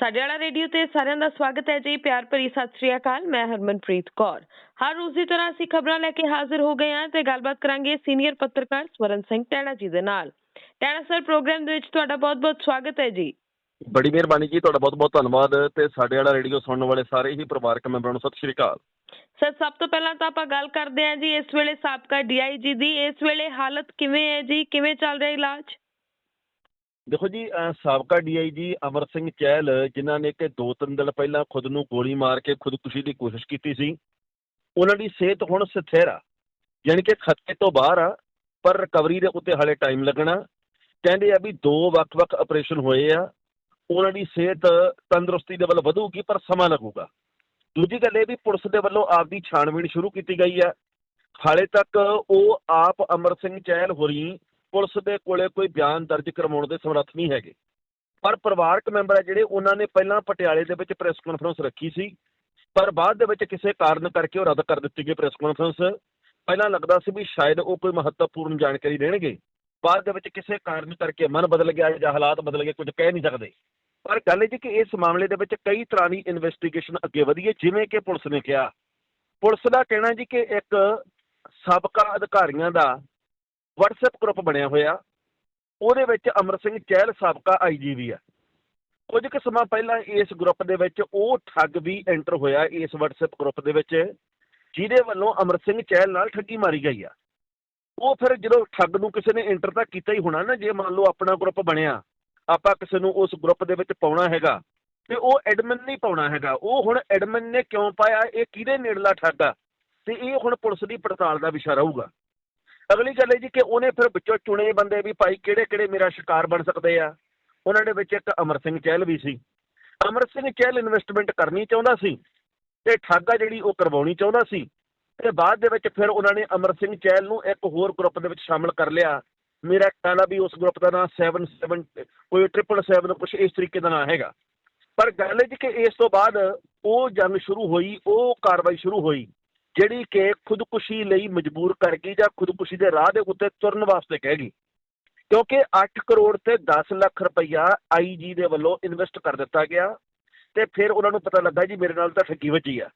ਸਾਡੇ ਵਾਲਾ ਰੇਡੀਓ ਤੇ ਸਾਰਿਆਂ ਦਾ ਸਵਾਗਤ ਹੈ ਜੀ ਪਿਆਰ ਭਰੀ ਸਤਿ ਸ੍ਰੀ ਅਕਾਲ ਮੈਂ ਹਰਮਨਪ੍ਰੀਤ ਕੌਰ। ਹਰ ਰੋਜ਼ ਦੀ ਤਰ੍ਹਾਂ ਅਸੀਂ ਖਬਰਾਂ ਲੈ ਕੇ ਹਾਜ਼ਰ ਹੋ ਗਏ ਹਾਂ ਤੇ ਗੱਲਬਾਤ ਕਰਾਂਗੇ ਸੀਨੀਅਰ ਪੱਤਰਕਾਰ ਸਵਰਨ ਸਿੰਘ ਟੈਣਾ ਜੀ ਦੇ ਨਾਲ। ਟੈਣਾ ਸਰ ਪ੍ਰੋਗਰਾਮ ਦੇ ਵਿੱਚ ਤੁਹਾਡਾ ਬਹੁਤ-ਬਹੁਤ ਸਵਾਗਤ ਹੈ ਜੀ। ਬੜੀ ਮਿਹਰਬਾਨੀ ਜੀ ਤੁਹਾਡਾ ਬਹੁਤ ਬਹੁਤ ਧੰਨਵਾਦ ਤੇ ਸਾਡੇ ਵਾਲਾ ਰੇਡੀਓ ਸੁਣਨ ਵਾਲੇ ਸਾਰੇ ਹੀ ਪਰਿਵਾਰਕ ਮੈਂਬਰਾਂ ਨੂੰ ਸਤਿ ਸ਼੍ਰੀ ਅਕਾਲ। ਸਰ ਸਭ ਤੋਂ ਪਹਿਲਾਂ ਤਾਂ ਆਪਾਂ ਗੱਲ ਕਰਦੇ ਹਾਂ ਜੀ ਇਸ ਵੇਲੇ ਸਾਬਕਾ ਡੀਆਈਜੀ ਦੀ ਇਸ ਵੇਲੇ ਹਾਲਤ ਕਿਵੇਂ ਹੈ ਜੀ ਕਿਵੇਂ ਚੱਲ ਰਿਹਾ ਇਲਾਜ? ਦੇਖੋ ਜੀ, ਅਹ ਸਾਬਕਾ ਡੀਆਈਜੀ ਅਮਰ ਸਿੰਘ ਚਹਿਲ, ਜਿਨ੍ਹਾਂ ਨੇ ਕਿ ਦੋ ਤਿੰਨ ਦਿਨ ਪਹਿਲਾਂ ਖੁਦ ਨੂੰ ਗੋਲੀ ਮਾਰ ਕੇ ਖੁਦਕੁਸ਼ੀ ਦੀ ਕੋਸ਼ਿਸ਼ ਕੀਤੀ ਸੀ, ਉਹਨਾਂ ਦੀ ਸਿਹਤ ਹੁਣ ਸਥਿਰ ਆ, ਯਾਨੀ ਕਿ ਖਤਰੇ ਤੋਂ ਬਾਹਰ ਆ, ਪਰ ਰਿਕਵਰੀ ਦੇ ਉੱਤੇ ਹਾਲੇ ਟਾਈਮ ਲੱਗਣਾ। ਕਹਿੰਦੇ ਆ ਵੀ ਦੋ ਵੱਖ-ਵੱਖ ਆਪਰੇਸ਼ਨ ਹੋਏ ਆ, ਉਹਨਾਂ ਦੀ ਸਿਹਤ ਤੰਦਰੁਸਤੀ ਦੇ ਵੱਲ ਵਧੂਗੀ, ਪਰ ਸਮਾਂ ਲੱਗੂਗਾ। ਦੂਜੀ ਗੱਲ ਇਹ ਵੀ ਪੁਲਿਸ ਦੇ ਵੱਲੋਂ ਆਪਦੀ ਛਾਣਬੀਣ ਸ਼ੁਰੂ ਕੀਤੀ ਗਈ ਆ। ਹਾਲੇ ਤੱਕ ਉਹ ਆਪ ਅਮਰ ਸਿੰਘ ਚਹਿਲ ਹੋਰੀ ਪੁਲਿਸ ਦੇ ਕੋਲੇ ਕੋਈ ਬਿਆਨ ਦਰਜ ਕਰਵਾਉਣ ਦੇ ਸਮਰੱਥ ਨਹੀਂ ਹੈਗੇ। ਪਰ ਪਰਿਵਾਰਕ ਮੈਂਬਰ ਆ ਜਿਹੜੇ, ਉਹਨਾਂ ਨੇ ਪਹਿਲਾਂ ਪਟਿਆਲੇ ਦੇ ਵਿੱਚ ਪ੍ਰੈਸ ਕਾਨਫਰੰਸ ਰੱਖੀ ਸੀ। ਪਰ ਬਾਅਦ ਦੇ ਵਿੱਚ ਕਿਸੇ ਕਾਰਨ ਕਰਕੇ ਉਹ ਰੱਦ ਕਰ ਦਿੱਤੀ ਗਈ ਪ੍ਰੈਸ ਕਾਨਫਰੰਸ ਪਹਿਲਾਂ ਲੱਗਦਾ ਸੀ ਵੀ ਸ਼ਾਇਦ ਉਹ ਕੋਈ ਮਹੱਤਵਪੂਰਨ ਜਾਣਕਾਰੀ ਦੇਣਗੇ। ਬਾਅਦ ਦੇ ਵਿੱਚ ਕਿਸੇ ਕਾਰਨ ਕਰਕੇ ਮਨ ਬਦਲ ਗਿਆ ਜਾਂ ਹਾਲਾਤ ਬਦਲ ਗਏ, ਕੁਝ ਕਹਿ ਨਹੀਂ ਸਕਦੇ। ਪਰ ਗੱਲ ਇਹ ਜੀ ਕਿ ਇਸ ਮਾਮਲੇ ਦੇ ਵਿੱਚ ਕਈ ਤਰ੍ਹਾਂ ਦੀ ਇਨਵੈਸਟੀਗੇਸ਼ਨ ਅੱਗੇ ਵਧੀ ਹੈ, ਜਿਵੇਂ ਕਿ ਪੁਲਿਸ ਨੇ ਕਿਹਾ। ਪੁਲਿਸ ਦਾ ਕਹਿਣਾ ਜੀ ਕਿ ਇੱਕ ਸਾਬਕਾ ਅਧਿਕਾਰੀਆਂ ਦਾ WhatsApp ਗਰੁੱਪ ਬਣਿਆ ਹੋਇਆ। ਉਹਦੇ ਵਿੱਚ ਅਮਰ ਸਿੰਘ ਚਹਿਲ ਸਾਬਕਾ ਆਈਜੀ ਵੀ ਆ। ਕੁਝ ਕੁ ਸਮਾਂ ਪਹਿਲਾਂ ਇਸ ਗਰੁੱਪ ਦੇ ਵਿੱਚ ਉਹ ਠੱਗ ਵੀ ਐਂਟਰ ਹੋਇਆ ਇਸ WhatsApp ਗਰੁੱਪ ਦੇ ਵਿੱਚ, ਜਿਹਦੇ ਵੱਲੋਂ ਅਮਰ ਸਿੰਘ ਚਹਿਲ ਨਾਲ ਠੱਗੀ ਮਾਰੀ ਗਈ ਆ। ਉਹ ਫਿਰ ਜਦੋਂ ਠੱਗ ਨੂੰ ਕਿਸੇ ਨੇ ਐਂਟਰ ਤਾਂ ਕੀਤਾ ਹੀ ਹੋਣਾ ਨਾ, ਜੇ ਮੰਨ ਲਓ ਆਪਣਾ ਗਰੁੱਪ ਬਣਿਆ, ਆਪਾਂ ਕਿਸੇ ਨੂੰ ਉਸ ਗਰੁੱਪ ਦੇ ਵਿੱਚ ਪਾਉਣਾ ਹੈਗਾ, ਤੇ ਉਹ ਐਡਮਿਨ ਨਹੀਂ ਪਾਉਣਾ ਹੈਗਾ। ਉਹ ਹੁਣ ਐਡਮਿਨ ਨੇ ਕਿਉਂ ਪਾਇਆ, ਇਹ ਕਿਹਦੇ ਨੇੜਲਾ ਠੱਗ ਆ? ਤੇ ਇਹ ਹੁਣ ਪੁਲਿਸ ਦੀ ਪੜਤਾਲ ਦਾ ਵਿਸ਼ਾ ਰਹੂਗਾ। ਅਗਲੀ ਗੱਲ ਇਹ ਜੀ ਕਿ ਉਹਨੇ ਫਿਰ ਵਿੱਚੋਂ ਚੁਣੇ ਬੰਦੇ ਵੀ ਭਾਈ ਕਿਹੜੇ ਕਿਹੜੇ ਮੇਰਾ ਸ਼ਿਕਾਰ ਬਣ ਸਕਦੇ ਆ। ਉਹਨਾਂ ਦੇ ਵਿੱਚ ਇੱਕ ਅਮਰ ਸਿੰਘ ਚਹਿਲ ਵੀ ਸੀ। ਅਮਰ ਸਿੰਘ ਚਹਿਲ ਇਨਵੈਸਟਮੈਂਟ ਕਰਨੀ ਚਾਹੁੰਦਾ ਸੀ ਤੇ ਠਾਗਾ ਜਿਹੜੀ ਉਹ ਕਰਵਾਉਣੀ ਚਾਹੁੰਦਾ ਸੀ। ਤੇ ਬਾਅਦ ਦੇ ਵਿੱਚ ਫਿਰ ਉਹਨਾਂ ਨੇ ਅਮਰ ਸਿੰਘ ਚਹਿਲ ਨੂੰ ਇੱਕ ਹੋਰ ਗਰੁੱਪ ਦੇ ਵਿੱਚ ਸ਼ਾਮਲ ਕਰ ਲਿਆ। ਮੇਰਾ ਖਿਆਲ ਆ ਵੀ ਉਸ ਗਰੁੱਪ ਦਾ ਨਾਮ 77 ਕੋਈ 777 ਕੁਝ ਇਸ ਤਰੀਕੇ ਦਾ ਨਾਮ ਹੈਗਾ। ਪਰ ਗੱਲ ਇਹ ਜੀ ਕਿ ਇਸ ਤੋਂ ਬਾਅਦ ਉਹ ਜੰਗ ਸ਼ੁਰੂ ਹੋਈ, ਉਹ ਕਾਰਵਾਈ ਸ਼ੁਰੂ ਹੋਈ। ਜਿਹੜੀ ਕਿ ਖੁਦਕੁਸ਼ੀ ਲਈ ਮਜਬੂਰ ਕਰ ਗਈ ਜਾਂ ਖੁਦਕੁਸ਼ੀ ਦੇ ਰਾਹ ਦੇ ਉੱਤੇ ਤੁਰਨ ਵਾਸਤੇ ਕਹਿ ਗਈ ਕਿਉਂਕਿ 8 ਕਰੋੜ ਤੇ 10 ਲੱਖ ਰੁਪਈਆ ਆਈਜੀ ਦੇ ਵੱਲੋਂ ਇਨਵੈਸਟ ਕਰ ਦਿੱਤਾ ਗਿਆ ਤੇ ਫਿਰ ਉਹਨਾਂ ਨੂੰ ਪਤਾ ਲੱਗਾ ਜੀ ਮੇਰੇ ਨਾਲ ਤਾਂ ਠੱਗੀ ਵੱਜੀ ਆ।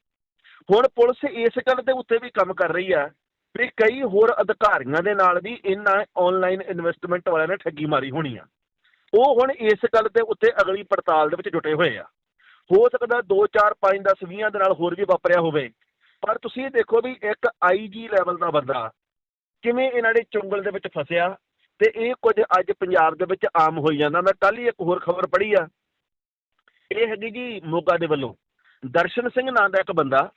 ਹੁਣ ਪੁਲਿਸ ਇਸ ਗੱਲ ਦੇ ਉੱਤੇ ਵੀ ਕੰਮ ਕਰ ਰਹੀ ਆ ਵੀ ਕਈ ਹੋਰ ਅਧਿਕਾਰੀਆਂ ਦੇ ਨਾਲ ਵੀ ਇਹਨਾਂ ਆਨਲਾਈਨ ਇਨਵੈਸਟਮੈਂਟ ਵਾਲਿਆਂ ਨੇ ਠੱਗੀ ਮਾਰੀ ਹੋਣੀ ਆ। ਉਹ ਹੁਣ ਇਸ ਗੱਲ ਦੇ ਉੱਤੇ ਅਗਲੀ ਪੜਤਾਲ ਦੇ ਵਿੱਚ ਜੁਟੇ ਹੋਏ ਆ। ਹੋ ਸਕਦਾ 2 4 5 10 20 ਦੇ ਨਾਲ ਹੋਰ ਵੀ ਵਾਪਰਿਆ ਹੋਵੇ। ਪਰ ਤੁਸੀਂ ਇਹ ਦੇਖੋ ਵੀ ਇੱਕ ਆਈਜੀ ਲੈਵਲ ਦਾ ਬੰਦਾ ਕਿਵੇਂ ਇਹਨਾਂ ਦੇ ਚੁੰਗਲ ਦੇ ਵਿੱਚ ਫਸਿਆ ਤੇ ਇਹ ਕੁਝ ਅੱਜ ਪੰਜਾਬ ਦੇ ਵਿੱਚ ਆਮ ਹੋਈ ਜਾਂਦਾ। ਮੈਂ ਕੱਲ ਹੀ ਇੱਕ ਹੋਰ ਖਬਰ ਪੜ੍ਹੀ ਆ। ਇਹ ਹੈਗੀ ਜੀ ਮੋਗਾ ਦੇ ਵੱਲੋਂ। ਦਰਸ਼ਨ ਸਿੰਘ ਨਾਂ ਦਾ ਇੱਕ ਬੰਦਾ,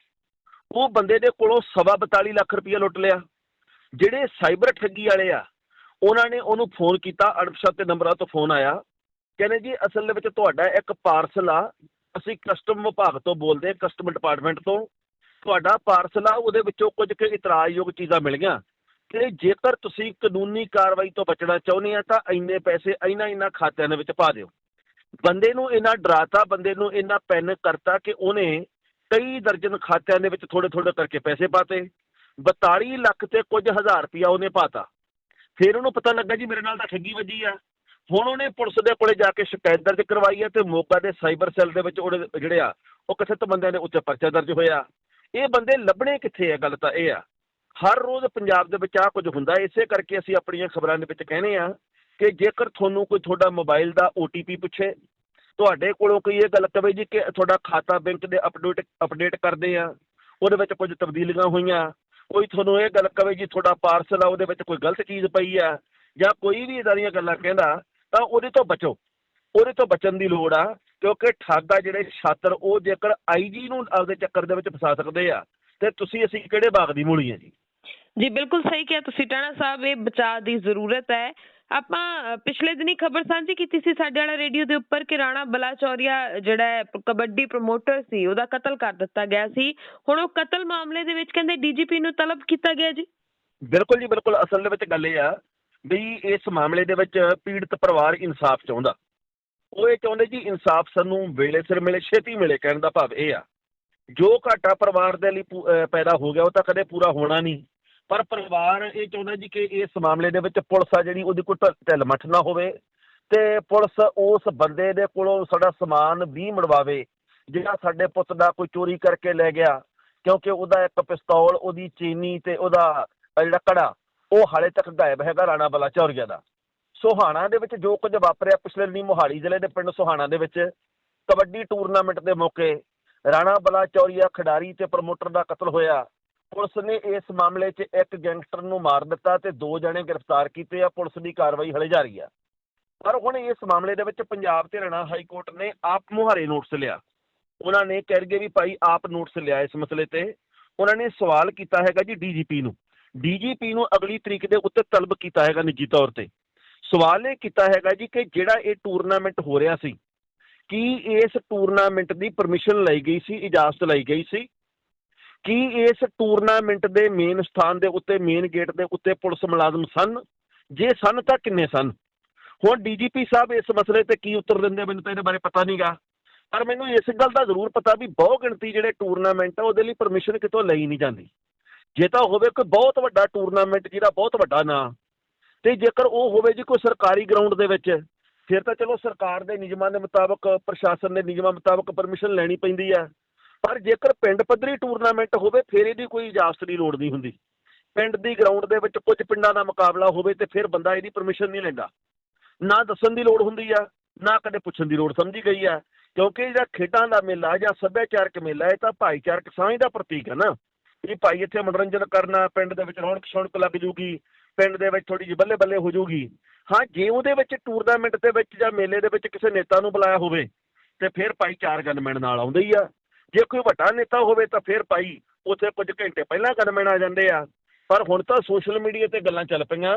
ਉਹ ਬੰਦੇ ਦੇ ਕੋਲੋਂ ਸਵਾ 42 ਲੱਖ ਰੁਪਇਆ ਲੁੱਟ ਲਿਆ। ਜਿਹੜੇ ਸਾਈਬਰ ਠੱਗੀ ਵਾਲੇ ਆ, ਉਹਨਾਂ ਨੇ ਉਹਨੂੰ ਫੋਨ ਕੀਤਾ, ਅਣਪਛਾਤੇ ਨੰਬਰਾਂ ਤੋਂ ਫੋਨ ਆਇਆ। ਕਹਿੰਦੇ ਜੀ, ਅਸਲ ਦੇ ਵਿੱਚ ਤੁਹਾਡਾ ਇੱਕ ਪਾਰਸਲ ਆ, ਅਸੀਂ ਕਸਟਮ ਵਿਭਾਗ ਤੋਂ ਬੋਲਦੇ ਕਸਟਮ ਡਿਪਾਰਟਮੈਂਟ ਤੋਂ। ਤੁਹਾਡਾ ਪਾਰਸਲ ਆ, ਉਹਦੇ ਵਿੱਚੋਂ ਕੁਝ ਕੁ ਇਤਰਾਜ਼ਯੋਗ ਚੀਜ਼ਾਂ ਮਿਲੀਆਂ ਕਿ ਜੇਕਰ ਤੁਸੀਂ ਕਾਨੂੰਨੀ ਕਾਰਵਾਈ ਤੋਂ ਬਚਣਾ ਚਾਹੁੰਦੇ ਆ, ਤਾਂ ਇੰਨੇ ਪੈਸੇ ਇੰਨਾ ਇਹਨਾਂ ਖਾਤਿਆਂ ਦੇ ਵਿੱਚ ਪਾ ਦਿਓ। ਬੰਦੇ ਨੂੰ ਇਹਨਾਂ ਡਰਾਤਾ, ਬੰਦੇ ਨੂੰ ਇਹਨਾਂ ਪੈਨ ਕਰਤਾ ਕਿ ਉਹਨੇ ਕਈ ਦਰਜਨ ਖਾਤਿਆਂ ਦੇ ਵਿੱਚ ਥੋੜੇ ਥੋੜੇ ਕਰਕੇ ਪੈਸੇ ਪਾਤੇ। 42 ਲੱਖ ਤੇ ਕੁਝ ਹਜ਼ਾਰ ਰੁਪਇਆ ਉਹਨੇ ਪਾਤਾ। ਫਿਰ ਉਹਨੂੰ ਪਤਾ ਲੱਗਾ ਜੀ ਮੇਰੇ ਨਾਲ ਤਾਂ ਠੱਗੀ ਵੱਜੀ ਆ। ਹੁਣ ਉਹਨੇ ਪੁਲਿਸ ਦੇ ਕੋਲੇ ਜਾ ਕੇ ਸ਼ਿਕਾਇਤ ਦਰਜ ਕਰਵਾਈ ਹੈ ਤੇ ਮੋਗਾ ਦੇ ਸਾਈਬਰ ਸੈੱਲ ਦੇ ਵਿੱਚ ਉਹਦੇ ਜਿਹੜੇ ਆ, ਉਹ ਕਥਿਤ ਬੰਦਿਆਂ ਦੇ ਉੱਤੇ ਪਰਚਾ ਦਰਜ ਹੋਇਆ। ਇਹ ਬੰਦੇ ਲੱਭਣੇ ਕਿੱਥੇ ਆ? ਗੱਲ ਤਾਂ ਇਹ ਆ। ਹਰ ਰੋਜ਼ ਪੰਜਾਬ ਦੇ ਵਿੱਚ ਆ ਕੁਝ ਹੁੰਦਾ। ਇਸੇ ਕਰਕੇ ਅਸੀਂ ਆਪਣੀਆਂ ਖਬਰਾਂ ਦੇ ਵਿੱਚ ਕਹਿੰਦੇ ਆ ਕਿ ਜੇਕਰ ਤੁਹਾਨੂੰ ਕੋਈ ਤੁਹਾਡਾ ਮੋਬਾਈਲ ਦਾ OTP ਪੁੱਛੇ, ਤੁਹਾਡੇ ਕੋਲੋਂ ਕੋਈ ਇਹ ਗੱਲ ਕਵੇ ਜੀ ਕਿ ਤੁਹਾਡਾ ਖਾਤਾ ਬੈਂਕ ਦੇ ਅਪਡੇਟ ਅਪਡੇਟ ਕਰਦੇ ਆ, ਉਹਦੇ ਵਿੱਚ ਕੁਝ ਤਬਦੀਲੀਆਂ ਹੋਈਆਂ, ਕੋਈ ਤੁਹਾਨੂੰ ਇਹ ਗੱਲ ਕਵੇ ਜੀ ਤੁਹਾਡਾ ਪਾਰਸਲ ਆ, ਉਹਦੇ ਵਿੱਚ ਕੋਈ ਗਲਤ ਚੀਜ਼ ਪਈ ਆ, ਜਾਂ ਕੋਈ ਵੀ ਇਦਾਂ ਦੀਆਂ ਗੱਲਾਂ ਕਹਿੰਦਾ, ਤਾਂ ਉਹਦੇ ਤੋਂ ਬਚੋ। ਉਹਦੇ ਤੋਂ ਬਚਣ ਦੀ ਲੋੜ ਆ। ਕਿਉਂਕਿ ਠੱਗ ਜਿਹੜੇ ਛਾਤਰ ਉਹ ਜੇਕਰ ਆਈਜੀ ਨੂੰ ਆਪਦੇ ਚੱਕਰ ਦੇ ਵਿੱਚ ਫਸਾ ਸਕਦੇ ਆ ਤੇ ਤੁਸੀਂ ਅਸੀਂ ਕਿਹੜੇ ਬਾਗ ਦੀ ਮੂਲੀ ਆ ਜੀ? ਜੀ ਬਿਲਕੁਲ ਸਹੀ ਕਿਹਾ ਤੁਸੀਂ ਟਾਣਾ ਸਾਹਿਬ ਇਹ ਬਚਾਅ ਦੀ ਜ਼ਰੂਰਤ ਹੈ। ਆਪਾਂ ਪਿਛਲੇ ਦਿਨੀ ਖਬਰ ਸਾਂਝੀ ਕੀਤੀ ਸੀ ਸਾਡੇ ਵਾਲਾ ਰੇਡੀਓ ਦੇ ਉੱਪਰ ਕਿ ਰਾਣਾ ਬਲਾਚੌਰੀਆ ਜਿਹੜਾ ਕਬੱਡੀ ਪ੍ਰਮੋਟਰ ਸੀ ਉਹਦਾ ਕਤਲ ਕਰ ਦਿੱਤਾ ਗਿਆ ਸੀ। ਹੁਣ ਉਹ ਕਤਲ ਮਾਮਲੇ ਦੇ ਵਿੱਚ ਕਹਿੰਦੇ ਡੀਜੀਪੀ ਨੂੰ ਤਲਬ ਕੀਤਾ ਗਿਆ ਜੀ। ਬਿਲਕੁਲ ਜੀ ਬਿਲਕੁਲ ਅਸਲ ਦੇ ਵਿੱਚ ਗੱਲ ਇਹ ਆ ਵੀ ਇਸ ਮਾਮਲੇ ਦੇ ਵਿੱਚ ਪੀੜਤ ਪਰਿਵਾਰ ਇਨਸਾਫ ਚਾਹੁੰਦਾ। ਉਹ ਇਹ ਚਾਹੁੰਦੇ ਜੀ ਇਨਸਾਫ ਸਾਨੂੰ ਵੇਲੇ ਸਿਰ ਮਿਲੇ, ਛੇਤੀ ਮਿਲੇ, ਕਹਿਣ ਦਾ ਭਾਵ ਇਹ ਆ। ਜੋ ਘਾਟਾ ਪਰਿਵਾਰ ਦੇ ਲਈ ਪੂ- ਪੈਦਾ ਹੋ ਗਿਆ, ਉਹ ਤਾਂ ਕਦੇ ਪੂਰਾ ਹੋਣਾ ਨਹੀਂ। ਪਰ ਪਰਿਵਾਰ ਇਹ ਚਾਹੁੰਦਾ ਜੀ ਕਿ ਇਸ ਮਾਮਲੇ ਦੇ ਵਿੱਚ ਪੁਲਿਸ ਆ ਜਿਹੜੀ, ਉਹਦੀ ਕੋਈ ਢ- ਢਿੱਲ ਮੱਠ ਨਾ ਹੋਵੇ ਤੇ ਪੁਲਿਸ ਉਸ ਬੰਦੇ ਦੇ ਕੋਲੋਂ ਸਾਡਾ ਸਮਾਨ ਵੀ ਮੜਵਾਵੇ, ਜਿਹੜਾ ਸਾਡੇ ਪੁੱਤ ਦਾ ਕੋਈ ਚੋਰੀ ਕਰਕੇ ਲੈ ਗਿਆ। ਕਿਉਂਕਿ ਉਹਦਾ ਇੱਕ ਪਿਸਤੌਲ, ਉਹਦੀ ਚੀਨੀ ਤੇ ਉਹਦਾ ਜਿਹੜਾ ਕੜਾ ਉਹ ਹਾਲੇ ਤੱਕ ਗਾਇਬ ਹੈਗਾ ਰਾਣਾ ਬਲਾ ਚੌਰੀਆ ਦਾ। ਸੋਹਾਣਾ ਦੇ ਵਿੱਚ ਜੋ ਕੁਝ ਵਾਪਰਿਆ ਪਿਛਲੇ ਦਿਨੀ ਮੋਹਾਲੀ ਜ਼ਿਲ੍ਹੇ ਦੇ ਪਿੰਡ ਸੋਹਾਣਾ ਦੇ ਵਿੱਚ, ਕਬੱਡੀ ਟੂਰਨਾਮੈਂਟ ਦੇ ਮੌਕੇ, ਰਾਣਾ ਬਲਾ ਚੌਰੀਆ ਖਿਡਾਰੀ ਤੇ ਪ੍ਰਮੋਟਰ ਦਾ ਕਤਲ ਹੋਇਆ। ਪੁਲਿਸ ਨੇ ਇਸ ਮਾਮਲੇ 'ਚ ਇੱਕ ਗੈਂਗਸਟਰ ਨੂੰ ਮਾਰ ਦਿੱਤਾ ਤੇ ਦੋ ਜਣੇ ਗ੍ਰਿਫਤਾਰ ਕੀਤੇ ਆ, ਪੁਲਿਸ ਦੀ ਕਾਰਵਾਈ ਹਲੇ ਜਾਰੀ ਆ। ਪਰ ਹੁਣ ਇਸ ਮਾਮਲੇ ਦੇ ਵਿੱਚ ਪੰਜਾਬ ਤੇ ਹਰਿਆਣਾ ਹਾਈ ਕੋਰਟ ਨੇ ਆਪ ਮੁਹਾਰੇ ਨੋਟਿਸ ਲਿਆ। ਉਹਨਾਂ ਨੇ ਕਹਿ ਗਏ ਵੀ ਭਾਈ ਆਪ ਨੋਟਿਸ ਲਿਆ ਇਸ ਮਸਲੇ ਤੇ। ਉਹਨਾਂ ਨੇ ਸਵਾਲ ਕੀਤਾ ਹੈਗਾ ਜੀ ਡੀਜੀਪੀ ਨੂੰ। ਡੀਜੀਪੀ ਨੂੰ ਅਗਲੀ ਤਰੀਕ ਦੇ ਉੱਤੇ ਤਲਬ ਕੀਤਾ ਹੈਗਾ ਨਿੱਜੀ ਤੌਰ ਤੇ। ਸਵਾਲ ਇਹ ਕੀਤਾ ਹੈਗਾ ਜੀ ਕਿ ਜਿਹੜਾ ਇਹ ਟੂਰਨਾਮੈਂਟ ਹੋ ਰਿਹਾ ਸੀ, ਕੀ ਇਸ ਟੂਰਨਾਮੈਂਟ ਦੀ ਪਰਮਿਸ਼ਨ ਲਈ ਗਈ ਸੀ, ਇਜਾਜ਼ਤ ਲਈ ਗਈ ਸੀ? ਕੀ ਇਸ ਟੂਰਨਾਮੈਂਟ ਦੇ ਮੇਨ ਸਥਾਨ ਦੇ ਉੱਤੇ ਮੇਨ ਗੇਟ ਦੇ ਉੱਤੇ ਪੁਲਿਸ ਮੁਲਾਜ਼ਮ ਸਨ? ਜੇ ਸਨ ਤਾਂ ਕਿੰਨੇ ਸਨ? ਹੁਣ ਡੀਜੀਪੀ ਸਾਹਿਬ ਇਸ ਮਸਲੇ ਤੇ ਕੀ ਉੱਤਰ ਦਿੰਦੇ ਮੈਨੂੰ ਤਾਂ ਇਹਦੇ ਬਾਰੇ ਪਤਾ ਨਹੀਂਗਾ। ਪਰ ਮੈਨੂੰ ਇਸ ਗੱਲ ਦਾ ਜ਼ਰੂਰ ਪਤਾ ਵੀ ਬਹੁ ਗਿਣਤੀ ਜਿਹੜੇ ਟੂਰਨਾਮੈਂਟ ਆ, ਉਹਦੇ ਲਈ ਪਰਮਿਸ਼ਨ ਕਿਤੋਂ ਲਈ ਨਹੀਂ ਜਾਂਦੀ। ਜੇ ਤਾਂ ਹੋਵੇ ਕੋਈ ਬਹੁਤ ਵੱਡਾ ਟੂਰਨਾਮੈਂਟ ਜਿਹਦਾ ਬਹੁਤ ਵੱਡਾ ਨਾਂ ਤੇ ਜੇਕਰ ਉਹ ਹੋਵੇ ਜੀ ਕੋਈ ਸਰਕਾਰੀ ਗਰਾਊਂਡ ਦੇ ਵਿੱਚ, ਫਿਰ ਤਾਂ ਚਲੋ ਸਰਕਾਰ ਦੇ ਨਿਯਮਾਂ ਦੇ ਮੁਤਾਬਕ, ਪ੍ਰਸ਼ਾਸਨ ਦੇ ਨਿਯਮਾਂ ਮੁਤਾਬਕ ਪਰਮਿਸ਼ਨ ਲੈਣੀ ਪੈਂਦੀ ਆ। ਪਰ ਜੇਕਰ ਪਿੰਡ ਪੱਧਰੀ ਟੂਰਨਾਮੈਂਟ ਹੋਵੇ, ਫਿਰ ਇਹਦੀ ਕੋਈ ਇਜਾਜ਼ਤ ਦੀ ਲੋੜ ਨਹੀਂ ਹੁੰਦੀ। ਪਿੰਡ ਦੀ ਗਰਾਊਂਡ ਦੇ ਵਿੱਚ ਕੁਝ ਪਿੰਡਾਂ ਦਾ ਮੁਕਾਬਲਾ ਹੋਵੇ ਤੇ ਫਿਰ ਬੰਦਾ ਇਹਦੀ ਪਰਮਿਸ਼ਨ ਨਹੀਂ ਲੈਂਦਾ। ਨਾ ਦੱਸਣ ਦੀ ਲੋੜ ਹੁੰਦੀ ਆ, ਨਾ ਕਦੇ ਪੁੱਛਣ ਦੀ ਲੋੜ ਸਮਝੀ ਗਈ ਆ। ਕਿਉਂਕਿ ਜਿਹੜਾ ਖੇਡਾਂ ਦਾ ਮੇਲਾ ਜਾਂ ਸੱਭਿਆਚਾਰਕ ਮੇਲਾ, ਇਹ ਤਾਂ ਭਾਈਚਾਰਕ ਸਾਂਝ ਦਾ ਪ੍ਰਤੀਕ ਹੈ ਨਾ। ਵੀ ਭਾਈ ਇੱਥੇ ਮਨੋਰੰਜਨ ਕਰਨਾ, ਪਿੰਡ ਦੇ ਵਿੱਚ ਰੌਣਕ ਸ਼ੌਣਕ ਲੱਗ ਜੂਗੀ। ਪਿੰਡ ਦੇ ਵਿੱਚ ਥੋੜੀ ਜਿਹੀ ਬੱਲੇ ਬੱਲੇ ਹੋ ਜੂਗੀ ਹਾਂ, ਜੇ ਉਹਦੇ ਵਿੱਚ ਟੂਰਨਾਮੈਂਟ ਦੇ ਵਿੱਚ ਜਾਂ ਮੇਲੇ ਦੇ ਵਿੱਚ ਕਿਸੇ ਨੇਤਾ ਨੂੰ ਬੁਲਾਇਆ ਹੋਵੇ, ਤੇ ਫਿਰ ਭਾਈ ਚਾਰ ਗਨਮੈਨ ਨਾਲ ਆਉਂਦੇ ਹੀ ਆ। ਜੇ ਕੋਈ ਵੱਡਾ ਨੇਤਾ ਹੋਵੇ ਤਾਂ ਫਿਰ ਭਾਈ ਉੱਥੇ ਕੁਝ ਘੰਟੇ ਪਹਿਲਾਂ ਗਨਮੈਨ ਆ ਜਾਂਦੇ ਆ। ਪਰ ਹੁਣ ਤਾਂ ਸੋਸ਼ਲ ਮੀਡੀਆ ਤੇ ਗੱਲਾਂ ਚੱਲ ਪਈਆਂ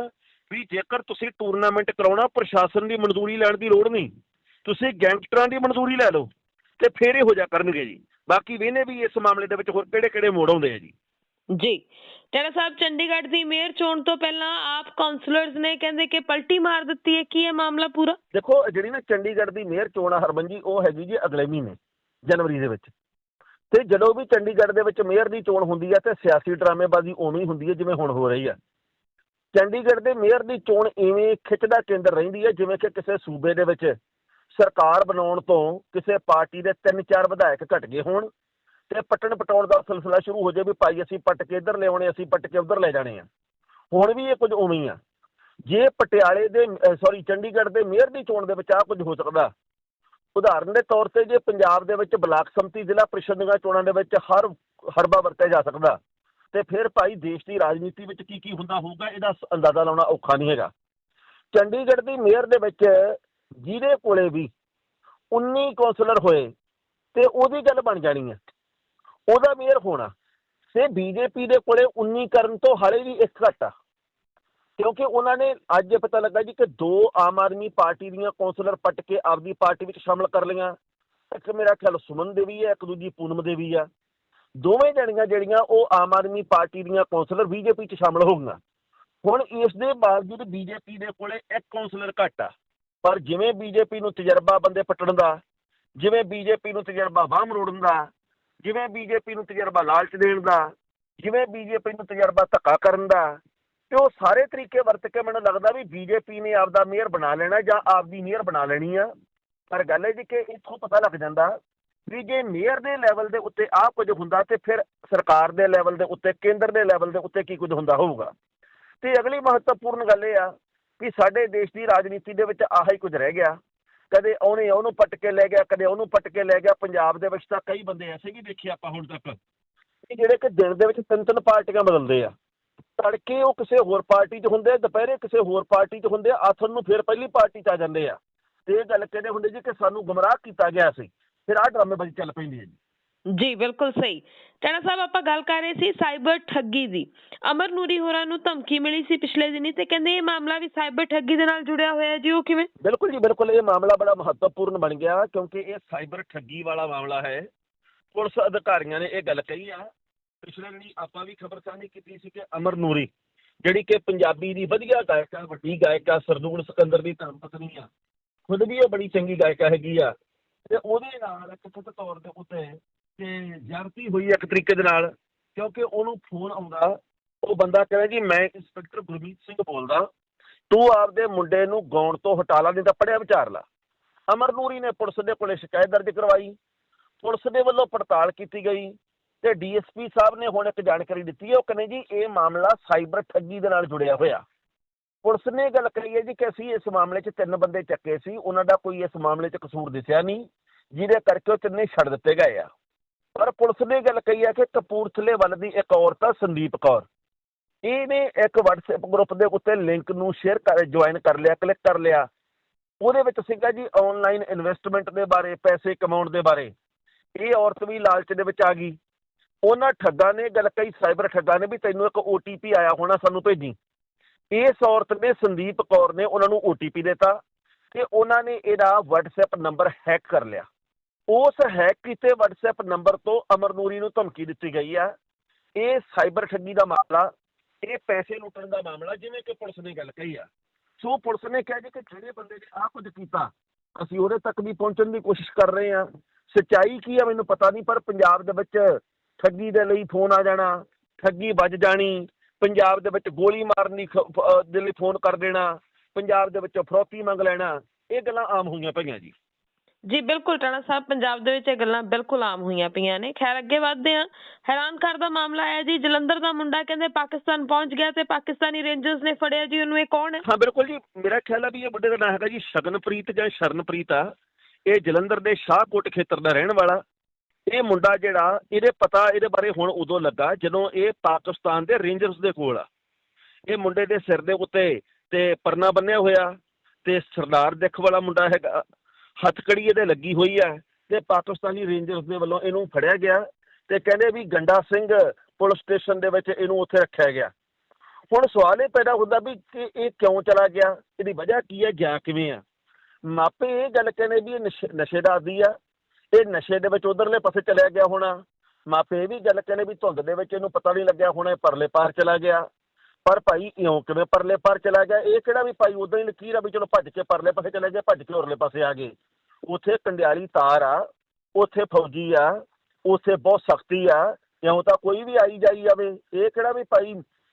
ਵੀ ਜੇਕਰ ਤੁਸੀਂ ਟੂਰਨਾਮੈਂਟ ਕਰਾਉਣਾ, ਪ੍ਰਸ਼ਾਸਨ ਦੀ ਮਨਜ਼ੂਰੀ ਲੈਣ ਦੀ ਲੋੜ ਨਹੀਂ, ਤੁਸੀਂ ਗੈਂਗਸਟਰਾਂ ਦੀ ਮਨਜ਼ੂਰੀ ਲੈ ਲਓ ਤੇ ਫਿਰ ਇਹੋ ਜਿਹਾ ਕਰਨਗੇ ਜੀ। ਬਾਕੀ ਵੇਨੇ ਵੀ ਇਸ ਮਾਮਲੇ ਦੇ ਵਿੱਚ ਹੋਰ ਕਿਹੜੇ ਕਿਹੜੇ ਮੋੜ ਆਉਂਦੇ ਆ ਜੀ? ਜੀ। ਟੈਣਾ ਸਾਹਿਬ, ਚੰਡੀਗੜ੍ਹ ਦੀ ਮੇਅਰ ਚੋਣ ਤੋਂ ਪਹਿਲਾਂ ਆਪ ਕਾਉਂਸਲਰਸ ਨੇ ਕਹਿੰਦੇ ਕਿ ਪਲਟੀ ਮਾਰ ਦਿੱਤੀ ਹੈ। ਕੀ ਇਹ ਮਾਮਲਾ ਪੂਰਾ? ਦੇਖੋ, ਜਿਹੜੀ ਨਾ ਚੰਡੀਗੜ੍ਹ ਦੀ ਮੇਅਰ ਚੋਣ ਆ ਹਰਮਨ ਜੀ ਉਹ ਹੈਗੀ ਜੀ ਅਗਲੇ ਮਹੀਨੇ, ਜਨਵਰੀ ਦੇ ਵਿੱਚ। ਤੇ ਜਦੋਂ ਵੀ ਚੰਡੀਗੜ੍ਹ ਦੇ ਵਿੱਚ ਮੇਅਰ ਦੀ ਚੋਣ ਹੁੰਦੀ ਹੈ ਤੇ ਸਿਆਸੀ ਡਰਾਮੇਬਾਜ਼ੀ ਉਵੇਂ ਹੀ ਹੁੰਦੀ ਹੈ ਜਿਵੇਂ ਹੁਣ ਹੋ ਰਹੀ ਹੈ ਚੰਡੀਗੜ੍ਹ ਦੇ ਮੇਅਰ ਦੀ ਚੋਣ ਇਵੇਂ ਖਿੱਚ ਦਾ ਕੇਂਦਰ ਰਹਿੰਦੀ ਹੈ ਜਿਵੇਂ ਕਿ ਕਿਸੇ ਸੂਬੇ ਦੇ ਵਿੱਚ ਸਰਕਾਰ ਬਣਾਉਣ ਤੋਂ ਕਿਸੇ ਪਾਰਟੀ ਦੇ ਤਿੰਨ ਚਾਰ ਵਿਧਾਇਕ ਘਟ ਗਏ ਹੋਣ ਤੇ ਪੱਟਣ ਪਟਾਉਣ ਦਾ ਸਿਲਸਿਲਾ ਸ਼ੁਰੂ ਹੋ ਜਾਏ ਵੀ ਭਾਈ ਅਸੀਂ ਪੱਟ ਕੇ ਇੱਧਰ ਲਿਆਉਣੇ, ਅਸੀਂ ਪੱਟ ਕੇ ਉੱਧਰ ਲੈ ਜਾਣੇ ਆ। ਹੁਣ ਵੀ ਇਹ ਕੁਝ ਉਵੇਂ ਹੀ ਆ। ਜੇ ਪਟਿਆਲੇ ਦੇ ਸੌਰੀ ਚੰਡੀਗੜ੍ਹ ਦੇ ਮੇਅਰ ਦੀ ਚੋਣ ਦੇ ਵਿੱਚ ਆ ਕੁਝ ਹੋ ਸਕਦਾ। ਉਦਾਹਰਨ ਦੇ ਤੌਰ ਤੇ ਜੇ ਪੰਜਾਬ ਦੇ ਵਿੱਚ ਬਲਾਕ ਸੰਮਤੀ ਜ਼ਿਲ੍ਹਾ ਪ੍ਰੀਸ਼ਦ ਦੀਆਂ ਚੋਣਾਂ ਦੇ ਵਿੱਚ ਹਰ ਹਰਬਾ ਵਰਤਿਆ ਜਾ ਸਕਦਾ, ਤੇ ਫਿਰ ਭਾਈ ਦੇਸ਼ ਦੀ ਰਾਜਨੀਤੀ ਵਿੱਚ ਕੀ ਕੀ ਹੁੰਦਾ ਹੋਊਗਾ, ਇਹਦਾ ਅੰਦਾਜ਼ਾ ਲਾਉਣਾ ਔਖਾ ਨਹੀਂ ਹੈਗਾ। ਚੰਡੀਗੜ੍ਹ ਦੀ ਮੇਅਰ ਦੇ ਵਿੱਚ ਜਿਹਦੇ ਕੋਲੇ ਵੀ 19 ਕੌਂਸਲਰ ਹੋਏ ਤੇ ਉਹਦੀ ਗੱਲ ਬਣ ਜਾਣੀ ਹੈ ਉਹਦਾ ਮੇਅਰ ਹੋਣਾ। ਤੇ ਬੀਜੇਪੀ ਦੇ ਕੋਲੇ 19 ਕਰਨ ਤੋਂ ਹਾਲੇ ਵੀ ਇੱਕ ਘੱਟ ਆ। ਕਿਉਂਕਿ ਉਹਨਾਂ ਨੇ ਅੱਜ ਪਤਾ ਲੱਗਾ ਜੀ ਕਿ ਦੋ ਆਮ ਆਦਮੀ ਪਾਰਟੀ ਦੀਆਂ ਕੌਂਸਲਰ ਪੱਟ ਕੇ ਆਪਦੀ ਪਾਰਟੀ ਵਿੱਚ ਸ਼ਾਮਲ ਕਰ ਲਈਆਂ। ਇੱਕ ਮੇਰਾ ਖਿਆਲ ਸੁਮਨ ਦੇਵੀ ਹੈ ਇੱਕ ਦੂਜੀ ਪੂਨਮ ਦੇਵੀ ਆ। ਦੋਵੇਂ ਜਣੀਆਂ ਜਿਹੜੀਆਂ ਉਹ ਆਮ ਆਦਮੀ ਪਾਰਟੀ ਦੀਆਂ ਕੌਂਸਲਰ ਬੀਜੇਪੀ 'ਚ ਸ਼ਾਮਲ ਹੋ ਗਈਆਂ ਹੁਣ ਇਸ ਦੇ ਬਾਵਜੂਦ ਬੀਜੇਪੀ ਦੇ ਕੋਲੇ ਇੱਕ ਕੌਂਸਲਰ ਘੱਟ ਆ। ਪਰ ਜਿਵੇਂ ਬੀਜੇਪੀ ਨੂੰ ਤਜਰਬਾ ਬੰਦੇ ਪੱਟਣ ਦਾ, ਜਿਵੇਂ ਬੀਜੇਪੀ ਨੂੰ ਤਜਰਬਾ ਬਾਹ ਮਰੋੜਨ ਦਾ ਜਿਵੇਂ ਬੀਜੇਪੀ ਨੂੰ ਤਜਰਬਾ ਲਾਲਚ ਦੇਣ ਦਾ, ਜਿਵੇਂ ਬੀਜੇਪੀ ਨੂੰ ਤਜਰਬਾ ਧੱਕਾ ਕਰਨ ਦਾ, ਤੇ ਉਹ ਸਾਰੇ ਤਰੀਕੇ ਵਰਤ ਕੇ ਮੈਨੂੰ ਲੱਗਦਾ ਵੀ ਬੀਜੇਪੀ ਨੇ ਆਪਦਾ ਮੇਅਰ ਬਣਾ ਲੈਣਾ ਜਾਂ ਆਪਦੀ ਮੇਅਰ ਬਣਾ ਲੈਣੀ ਆ। ਪਰ ਗੱਲ ਇਹ ਜੀ ਕਿ ਇੱਥੋਂ ਪਤਾ ਲੱਗ ਜਾਂਦਾ ਵੀ ਜੇ ਮੇਅਰ ਦੇ ਲੈਵਲ ਦੇ ਉੱਤੇ ਆਹ ਕੁਝ ਹੁੰਦਾ ਤੇ ਫਿਰ ਸਰਕਾਰ ਦੇ ਲੈਵਲ ਦੇ ਉੱਤੇ, ਕੇਂਦਰ ਦੇ ਲੈਵਲ ਦੇ ਉੱਤੇ ਕੀ ਕੁਝ ਹੁੰਦਾ ਹੋਊਗਾ। ਤੇ ਅਗਲੀ ਮਹੱਤਵਪੂਰਨ ਗੱਲ ਇਹ ਆ ਵੀ ਸਾਡੇ ਦੇਸ਼ ਦੀ ਰਾਜਨੀਤੀ ਦੇ ਵਿੱਚ ਆਹ ਹੀ ਕੁਝ ਰਹਿ ਗਿਆ। ਕਦੇ ਉਹਨੇ ਉਹਨੂੰ ਪੱਟ ਕੇ ਲੈ ਗਿਆ, ਕਦੇ ਉਹਨੂੰ ਪੱਟ ਕੇ ਲੈ ਗਿਆ। ਪੰਜਾਬ ਦੇ ਵਿੱਚ ਤਾਂ ਕਈ ਬੰਦੇ ਐਸੇ ਵੀ ਦੇਖੇ ਆਪਾਂ ਹੁਣ ਤੱਕ ਕਿ ਜਿਹੜੇ ਕਿ ਦਿਨ ਦੇ ਵਿੱਚ ਤਿੰਨ ਤਿੰਨ ਪਾਰਟੀਆਂ ਬਦਲਦੇ ਆ। ਤੜਕੇ ਉਹ ਕਿਸੇ ਹੋਰ ਪਾਰਟੀ 'ਚ ਹੁੰਦੇ ਆ, ਦੁਪਹਿਰੇ ਕਿਸੇ ਹੋਰ ਪਾਰਟੀ 'ਚ ਹੁੰਦੇ ਆ, ਆਥਣ ਨੂੰ ਫਿਰ ਪਹਿਲੀ ਪਾਰਟੀ 'ਚ ਆ ਜਾਂਦੇ ਆ। ਤੇ ਇਹ ਗੱਲ ਕਹਿੰਦੇ ਹੁੰਦੇ ਜੀ ਕਿ ਸਾਨੂੰ ਗੁੰਮਰਾਹ ਕੀਤਾ ਗਿਆ ਸੀ। ਫਿਰ ਆਹ ਡਰਾਮੇਬਾਜ਼ੀ ਚੱਲ ਪੈਂਦੀ ਹੈ ਜੀ। ਜੀ, ਬਿਲਕੁਲ ਸਹੀ। ਟੈਣਾ ਸਾਹਿਬ, ਆਪਾਂ ਗੱਲ ਕਰ ਰਹੇ ਸੀ ਸਾਈਬਰ ਠੱਗੀ ਦੀ। ਅਮਰ ਨੂਰੀ ਹੋਰਾਂ ਨੂੰ ਧਮਕੀ ਮਿਲੀ ਸੀ ਪਿਛਲੇ ਦਿਨੀ ਤੇ ਕਹਿੰਦੇ ਇਹ ਮਾਮਲਾ ਵੀ ਸਾਈਬਰ ਠੱਗੀ ਦੇ ਨਾਲ ਜੁੜਿਆ ਹੋਇਆ ਹੈ ਜੀ, ਉਹ ਕਿਵੇਂ? ਬਿਲਕੁਲ ਜੀ, ਬਿਲਕੁਲ, ਇਹ ਮਾਮਲਾ ਬੜਾ ਮਹੱਤਵਪੂਰਨ ਬਣ ਗਿਆ ਕਿਉਂਕਿ ਇਹ ਸਾਈਬਰ ਠੱਗੀ ਵਾਲਾ ਮਾਮਲਾ ਹੈ। ਪੁਲਿਸ ਅਧਿਕਾਰੀਆਂ ਨੇ ਇਹ ਗੱਲ ਕਹੀ ਆ। ਪਿਛਲੇ ਦਿਨੀ ਆਪਾਂ ਵੀ ਖਬਰ ਸਾਂਝੀ ਕੀਤੀ ਸੀ ਕਿ ਅਮਰ ਨੂਰੀ, ਜਿਹੜੀ ਕਿ ਪੰਜਾਬੀ ਦੀ ਵਧੀਆ ਗਾਇਕਾ ਵੱਡੀ ਗਾਇਕਾ ਸਰਦੂਲ ਸਿਕੰਦਰ ਦੀ ਧਰਮ ਪਤਨੀ ਆ, ਖੁਦ ਵੀ ਇਹ ਬੜੀ ਚੰਗੀ ਗਾਇਕਾ ਹੈਗੀ ਆ। ਤੇ ਉਹਦੇ ਨਾਲ ਕਿਤੇ ਤੌਰ ਦੇ ਉੱਤੇ ਤੇ ਜ਼ਿਆਦਤੀ ਹੋਈ ਇੱਕ ਤਰੀਕੇ ਦੇ ਨਾਲ, ਕਿਉਂਕਿ ਉਹਨੂੰ ਫੋਨ ਆਉਂਦਾ, ਉਹ ਬੰਦਾ ਕਹਿੰਦਾ ਜੀ ਮੈਂ ਇੰਸਪੈਕਟਰ ਗੁਰਮੀਤ ਸਿੰਘ ਬੋਲਦਾ, ਤੂੰ ਆਪਦੇ ਮੁੰਡੇ ਨੂੰ ਗਾਉਣ ਤੋਂ ਹਟਾ ਲਾ, ਨਹੀਂ ਤਾਂ ਪੜਿਆ ਵਿਚਾਰ ਲਾ। ਅਮਰਨੂਰੀ ਨੇ ਪੁਲਿਸ ਦੇ ਕੋਲੇ ਸ਼ਿਕਾਇਤ ਦਰਜ ਕਰਵਾਈ। ਪੁਲਿਸ ਦੇ ਵੱਲੋਂ ਪੜਤਾਲ ਕੀਤੀ ਗਈ ਤੇ ਡੀਐਸਪੀ ਸਾਹਿਬ ਨੇ ਹੁਣ ਇੱਕ ਜਾਣਕਾਰੀ ਦਿੱਤੀ ਹੈ, ਉਹ ਕਹਿੰਦੇ ਜੀ, ਇਹ ਮਾਮਲਾ ਸਾਈਬਰ ਠੱਗੀ ਦੇ ਨਾਲ ਜੁੜਿਆ ਹੋਇਆ। ਪੁਲਿਸ ਨੇ ਇਹ ਗੱਲ ਕਹੀ ਹੈ ਜੀ ਕਿ ਅਸੀਂ ਇਸ ਮਾਮਲੇ 'ਚ ਤਿੰਨ ਬੰਦੇ ਚੱਕੇ ਸੀ, ਉਹਨਾਂ ਦਾ ਕੋਈ ਇਸ ਮਾਮਲੇ 'ਚ ਕਸੂਰ ਦਿਸਿਆ ਨਹੀਂ, ਜਿਹਦੇ ਕਰਕੇ ਉਹ ਤਿੰਨੇ ਛੱਡ ਦਿੱਤੇ ਗਏ ਆ। ਪਰ ਪੁਲਿਸ ਨੇ ਇਹ ਗੱਲ ਕਹੀ ਹੈ ਕਿ ਕਪੂਰਥਲੇ ਵੱਲ ਦੀ ਇੱਕ ਔਰਤ ਆ, ਸੰਦੀਪ ਕੌਰ। ਇਹਨੇ ਇੱਕ WhatsApp ਗਰੁੱਪ ਦੇ ਉੱਤੇ ਲਿੰਕ ਨੂੰ ਸ਼ੇਅਰ ਕਰ ਜੁਆਇਨ ਕਰ ਲਿਆ ਕਲਿੱਕ ਕਰ ਲਿਆ। ਉਹਦੇ ਵਿੱਚ ਸੀਗਾ ਜੀ ਆਨਲਾਈਨ ਇਨਵੈਸਟਮੈਂਟ ਦੇ ਬਾਰੇ, ਪੈਸੇ ਕਮਾਉਣ ਦੇ ਬਾਰੇ। ਇਹ ਔਰਤ ਵੀ ਲਾਲਚ ਦੇ ਵਿੱਚ ਆ ਗਈ। ਉਹਨਾਂ ਠੱਗਾਂ ਨੇ ਗੱਲ ਕਹੀ ਸਾਈਬਰ ਠੱਗਾਂ ਨੇ ਵੀ ਤੈਨੂੰ ਇੱਕ OTP ਆਇਆ ਹੋਣਾ ਸਾਨੂੰ ਭੇਜੀ। ਇਸ ਔਰਤ ਨੇ ਸੰਦੀਪ ਕੌਰ ਨੇ ਉਹਨਾਂ ਨੂੰ OTP ਦਿੱਤਾ ਤੇ ਉਹਨਾਂ ਨੇ ਇਹਦਾ WhatsApp ਨੰਬਰ ਹੈਕ ਕਰ ਲਿਆ। ਉਸ ਹੈਕ ਕੀਤੇ WhatsApp ਨੰਬਰ ਤੋਂ ਅਮਰਨੂਰੀ ਨੂੰ ਧਮਕੀ ਦਿੱਤੀ ਗਈ ਆ। ਇਹ ਸਾਈਬਰ ਠੱਗੀ ਦਾ ਮਾਮਲਾ, ਇਹ ਪੈਸੇ ਲੁੱਟਣ ਦਾ ਮਾਮਲਾ, ਜਿਵੇਂ ਕਿ ਪੁਲਿਸ ਨੇ ਗੱਲ ਕਹੀ ਆ। ਸੋ ਪੁਲਿਸ ਨੇ ਕਿਹਾ ਜੀ ਕਿ ਜਿਹੜੇ ਬੰਦੇ ਨੇ ਆਹ ਕੁਝ ਕੀਤਾ, ਅਸੀਂ ਉਹਦੇ ਤੱਕ ਵੀ ਪਹੁੰਚਣ ਦੀ ਕੋਸ਼ਿਸ਼ ਕਰ ਰਹੇ ਹਾਂ ਸੱਚਾਈ ਕੀ ਆ ਮੈਨੂੰ ਪਤਾ ਨਹੀਂ, ਪਰ ਪੰਜਾਬ ਦੇ ਵਿੱਚ ਠੱਗੀ ਦੇ ਲਈ ਫੋਨ ਆ ਜਾਣਾ, ਠੱਗੀ ਵੱਜ ਜਾਣੀ, ਪੰਜਾਬ ਦੇ ਵਿੱਚ ਗੋਲੀ ਮਾਰਨ ਦੀ ਦੇ ਲਈ ਫੋਨ ਕਰ ਦੇਣਾ, ਪੰਜਾਬ ਦੇ ਵਿੱਚ ਫਰੋਤੀ ਮੰਗ ਲੈਣਾ, ਇਹ ਗੱਲਾਂ ਆਮ ਹੋਈਆਂ ਪਈਆਂ ਜੀ। ਜੀ, ਬਿਲਕੁਲ ਟਾਣਾ ਸਾਹਿਬ, ਪੰਜਾਬ ਦੇ ਵਿੱਚ ਇਹ ਗੱਲਾਂ ਬਿਲਕੁਲ ਆਮ ਹੋਈਆਂ ਪਈਆਂ ਨੇ। ਖੈਰ, ਅੱਗੇ ਵਧਦੇ ਹਾਂ। ਹੈਰਾਨ ਕਰ ਮਾਮਲਾ ਹੈ ਜੀ, ਜਲੰਧਰ ਦਾ ਮੁੰਡਾ ਕਹਿੰਦੇ ਪਾਕਿਸਤਾਨ ਪਹੁੰਚ ਗਿਆ ਤੇ ਪਾਕਿਸਤਾਨੀ ਰੇਂਜਰਸ ਨੇ ਫੜਿਆ ਜੀ ਉਹਨੂੰ, ਇਹ ਕੌਣ ਹੈ? ਹਾਂ, ਬਿਲਕੁਲ ਜੀ। ਮੇਰਾ ਖਿਆਲ ਆ ਵੀ ਇਹ ਮੁੰਡੇ ਦਾ ਨਾਮ ਹੈਗਾ ਜੀ ਸ਼ਗਨਪ੍ਰੀਤ ਜਾਂ ਸ਼ਰਨਪ੍ਰੀਤ ਆ। ਇਹ ਜਲੰਧਰ ਦੇ ਸ਼ਾਹਕੋਟ ਖੇਤਰ ਦਾ ਰਹਿਣ ਵਾਲਾ। ਇਹ ਮੁੰਡਾ ਜਿਹੜਾ, ਇਹਦੇ ਪਤਾ ਇਹਦੇ ਬਾਰੇ ਹੁਣ ਉਦੋਂ ਲੱਗਾ ਜਦੋਂ ਇਹ ਪਾਕਿਸਤਾਨ ਦੇ ਰੇਂਜਰਸ ਦੇ ਕੋਲ ਆ। ਇਹ ਮੁੰਡੇ ਦੇ ਸਿਰ ਦੇ ਉੱਤੇ ਤੇ ਪਰਨਾ ਬੰਨਿਆ ਹੋਇਆ ਤੇ ਸਰਦਾਰ ਦਿੱਖ ਵਾਲਾ ਮੁੰਡਾ ਹੈਗਾ। ਹੱਥਕੜੀ ਇਹਦੇ ਲੱਗੀ ਹੋਈ ਆ ਤੇ ਪਾਕਿਸਤਾਨੀ ਰੇਂਜਰਸ ਦੇ ਵੱਲੋਂ ਇਹਨੂੰ ਫੜਿਆ ਗਿਆ ਤੇ ਕਹਿੰਦੇ ਵੀ ਗੰਡਾ ਸਿੰਘ ਪੁਲਿਸ ਸਟੇਸ਼ਨ ਦੇ ਵਿੱਚ ਇਹਨੂੰ ਉੱਥੇ ਰੱਖਿਆ ਗਿਆ। ਹੁਣ ਸਵਾਲ ਇਹ ਪੈਦਾ ਹੁੰਦਾ ਵੀ ਕਿ ਇਹ ਕਿਉਂ ਚਲਾ ਗਿਆ? ਇਹਦੀ ਵਜ੍ਹਾ ਕੀ ਹੈ? ਗਿਆ ਕਿਵੇਂ ਆ? ਮਾਪੇ ਇਹ ਗੱਲ ਕਹਿੰਦੇ ਵੀ ਇਹ ਨਸ਼ੇ- ਨਸ਼ੇ ਦਾ ਆਦੀ ਆ। ਇਹ ਨਸ਼ੇ ਦੇ ਵਿੱਚ ਉਧਰਲੇ ਪਾਸੇ ਚਲਿਆ ਗਿਆ ਹੋਣਾ। ਮਾਪੇ ਇਹ ਵੀ ਗੱਲ ਕਹਿੰਦੇ ਵੀ ਧੁੰਦ ਦੇ ਵਿੱਚ ਇਹਨੂੰ ਪਤਾ ਨਹੀਂ ਲੱਗਿਆ ਹੋਣਾ, ਇਹ ਪਰਲੇ ਪਾਰ ਚਲਾ ਗਿਆ। ਪਰ ਭਾਈ ਇਉਂ ਕਿਵੇਂ ਪਰਲੇ ਪਾਰ ਚਲਾ ਗਿਆ? ਇਹ ਕਿਹੜਾ ਵੀ ਭਾਈ ਉਦਾਂ ਹੀ ਲਕੀਰ ਆ ਵੀ ਚਲੋ ਭੱਜ ਕੇ ਪਰਲੇ ਪਾਸੇ ਚਲੇ ਗਿਆ ਭੱਜ ਕੇ ਉਰਲੇ ਪਾਸੇ ਆ ਗਏ। ਉੱਥੇ ਕੰਡਿਆਲੀ ਤਾਰ ਆ, ਉੱਥੇ ਫੌਜੀ ਆ, ਉੱਥੇ ਬਹੁਤ ਸਖਤੀ ਆ, ਇਉਂ ਤਾਂ ਕੋਈ ਵੀ ਆਈ ਜਾਈ ਜਾਵੇ। ਇਹ ਕਿਹੜਾ ਵੀ ਭਾਈ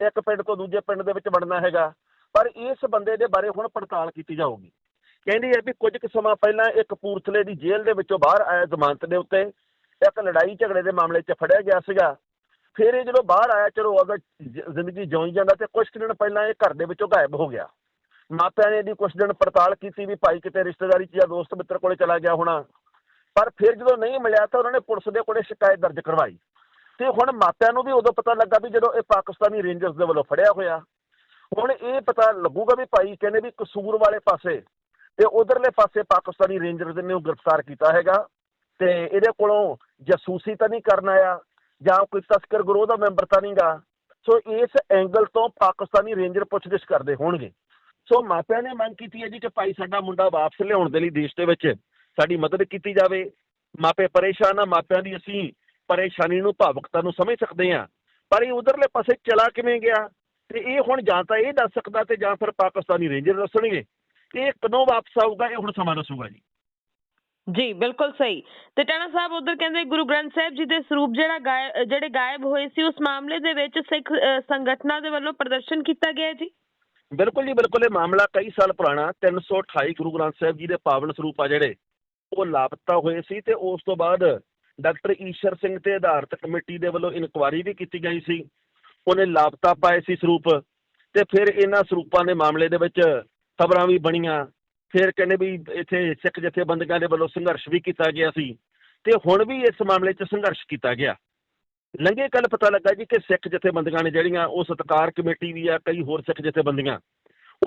ਇੱਕ ਪਿੰਡ ਤੋਂ ਦੂਜੇ ਪਿੰਡ ਦੇ ਵਿੱਚ ਵੜਨਾ ਹੈਗਾ। ਪਰ ਇਸ ਬੰਦੇ ਦੇ ਬਾਰੇ ਹੁਣ ਪੜਤਾਲ ਕੀਤੀ ਜਾਊਗੀ। ਕਹਿੰਦੀ ਹੈ ਵੀ ਕੁਝ ਕੁ ਸਮਾਂ ਪਹਿਲਾਂ ਇੱਕ ਕਪੂਰਥਲੇ ਦੀ ਜੇਲ੍ਹ ਦੇ ਵਿੱਚੋਂ ਬਾਹਰ ਆਇਆ ਜ਼ਮਾਨਤ ਦੇ ਉੱਤੇ। ਇੱਕ ਲੜਾਈ ਝਗੜੇ ਦੇ ਮਾਮਲੇ 'ਚ ਫੜਿਆ ਗਿਆ ਸੀਗਾ। ਫਿਰ ਇਹ ਜਦੋਂ ਬਾਹਰ ਆਇਆ, ਚਲੋ ਉਹਦਾ ਜ਼ਿੰਦਗੀ ਜਿਉਂ ਜਾਂਦਾ ਤੇ ਕੁਝ ਕੁ ਦਿਨ ਪਹਿਲਾਂ ਇਹ ਘਰ ਦੇ ਵਿੱਚੋਂ ਗਾਇਬ ਹੋ ਗਿਆ। ਮਾਪਿਆਂ ਨੇ ਇਹਦੀ ਕੁਝ ਦਿਨ ਪੜਤਾਲ ਕੀਤੀ ਵੀ ਭਾਈ ਕਿਤੇ ਰਿਸ਼ਤੇਦਾਰੀ 'ਚ ਜਾਂ ਦੋਸਤ ਮਿੱਤਰ ਕੋਲੇ ਚਲਾ ਗਿਆ ਹੋਣਾ। ਪਰ ਫਿਰ ਜਦੋਂ ਨਹੀਂ ਮਿਲਿਆ ਤਾਂ ਉਹਨਾਂ ਨੇ ਪੁਲਿਸ ਦੇ ਕੋਲੇ ਸ਼ਿਕਾਇਤ ਦਰਜ ਕਰਵਾਈ। ਤੇ ਹੁਣ ਮਾਪਿਆਂ ਨੂੰ ਵੀ ਉਦੋਂ ਪਤਾ ਲੱਗਾ ਵੀ ਜਦੋਂ ਇਹ ਪਾਕਿਸਤਾਨੀ ਰੇਂਜਰਸ ਦੇ ਵੱਲੋਂ ਫੜਿਆ ਹੋਇਆ, ਹੁਣ ਇਹ ਪਤਾ ਲੱਗੂਗਾ ਵੀ ਭਾਈ ਕਹਿੰਦੇ ਵੀ ਕਸੂਰ ਵਾਲੇ ਪਾਸੇ ਤੇ ਉਧਰਲੇ ਪਾਸੇ ਪਾਕਿਸਤਾਨੀ ਰੇਂਜਰਸ ਨੇ ਉਹ ਗ੍ਰਿਫਤਾਰ ਕੀਤਾ ਹੈਗਾ ਤੇ ਇਹਦੇ ਕੋਲੋਂ ਜਾਸੂਸੀ ਤਾਂ ਨਹੀਂ ਕਰਨ ਆਇਆ। ਜਾਂ ਕੋਈ ਤਸਕਰ ਗਰੋਹ ਦਾ ਮੈਂਬਰ ਤਾਂ ਨਹੀਂਗਾ। ਸੋ ਇਸ ਐਂਗਲ ਤੋਂ ਪਾਕਿਸਤਾਨੀ ਰੇਂਜਰ ਪੁੱਛਗਿੱਛ ਕਰਦੇ ਹੋਣਗੇ। ਸੋ ਮਾਪਿਆਂ ਨੇ ਮੰਗ ਕੀਤੀ ਹੈ ਜੀ ਕਿ ਭਾਈ ਸਾਡਾ ਮੁੰਡਾ ਵਾਪਸ ਲਿਆਉਣ ਦੇ ਲਈ ਦੇਸ਼ ਦੇ ਵਿੱਚ ਸਾਡੀ ਮਦਦ ਕੀਤੀ ਜਾਵੇ। ਮਾਪੇ ਪਰੇਸ਼ਾਨ ਆ, ਮਾਪਿਆਂ ਦੀ ਅਸੀਂ ਪਰੇਸ਼ਾਨੀ ਨੂੰ, ਭਾਵੁਕਤਾ ਨੂੰ ਸਮਝ ਸਕਦੇ ਹਾਂ। ਪਰ ਇਹ ਉਧਰਲੇ ਪਾਸੇ ਚਲਾ ਕਿਵੇਂ ਗਿਆ? ਤੇ ਇਹ ਹੁਣ ਜਾਂ ਤਾਂ ਇਹ ਦੱਸ ਸਕਦਾ ਤੇ ਜਾਂ ਫਿਰ ਪਾਕਿਸਤਾਨੀ ਰੇਂਜਰ ਦੱਸਣਗੇ। ਇਹ ਕਦੋਂ ਵਾਪਸ ਆਊਗਾ, ਇਹ ਹੁਣ ਸਮਾਂ ਦੱਸੂਗਾ ਜੀ। ਜੀ, ਬਿਲਕੁਲ ਸਹੀ। ਤੇ ਟਾਣਾ ਸਾਹਿਬ ਉਧਰ ਕਹਿੰਦੇ ਗੁਰੂ ਗ੍ਰੰਥ ਸਾਹਿਬ ਜੀ ਦੇ ਸਰੂਪ ਜਿਹੜਾ ਜਿਹੜੇ ਗਾਇਬ ਹੋਏ ਸੀ, ਉਸ ਮਾਮਲੇ ਦੇ ਵਿੱਚ ਸਿੱਖ ਸੰਗਠਨਾਂ ਦੇ ਵੱਲੋਂ ਪ੍ਰਦਰਸ਼ਨ ਕੀਤਾ ਗਿਆ ਜੀ? ਬਿਲਕੁਲ ਜੀ, ਬਿਲਕੁਲ। ਇਹ ਮਾਮਲਾ ਕਈ ਸਾਲ ਪੁਰਾਣਾ 328 ਗੁਰੂ ਗ੍ਰੰਥ ਸਾਹਿਬ ਜੀ ਦੇ ਪਾਵਨ ਸਰੂਪ ਆ ਜਿਹੜੇ, ਉਹ ਲਾਪਤਾ ਹੋਏ ਸੀ ਤੇ ਉਸ ਤੋਂ ਬਾਅਦ ਡਾਕਟਰ ਈਸ਼ਰ ਸਿੰਘ ਤੇ ਆਧਾਰਿਤ ਕਮੇਟੀ ਦੇ ਵੱਲੋਂ ਇਨਕੁਆਰੀ ਵੀ ਕੀਤੀ ਗਈ ਸੀ। ਉਹਨੇ ਲਾਪਤਾ ਪਾਏ ਸੀ ਸਰੂਪ ਤੇ ਫਿਰ ਇਹਨਾਂ ਸਰੂਪਾਂ ਦੇ ਮਾਮਲੇ ਦੇ ਵਿੱਚ ਖਬਰਾਂ ਵੀ ਬਣੀਆਂ। ਫਿਰ ਕਹਿੰਦੇ ਵੀ ਇੱਥੇ ਸਿੱਖ ਜਥੇਬੰਦੀਆਂ ਦੇ ਵੱਲੋਂ ਸੰਘਰਸ਼ ਵੀ ਕੀਤਾ ਗਿਆ ਸੀ। ਤੇ ਹੁਣ ਵੀ ਇਸ ਮਾਮਲੇ 'ਚ ਸੰਘਰਸ਼ ਕੀਤਾ ਗਿਆ। ਲੰਘੇ ਕੱਲ ਪਤਾ ਲੱਗਾ ਜੀ ਕਿ ਸਿੱਖ ਜਥੇਬੰਦੀਆਂ ਨੇ ਜਿਹੜੀਆਂ ਉਹ ਸਤਕਾਰ ਕਮੇਟੀ ਵੀ ਆ, ਕਈ ਹੋਰ ਸਿੱਖ ਜਥੇਬੰਦੀਆਂ।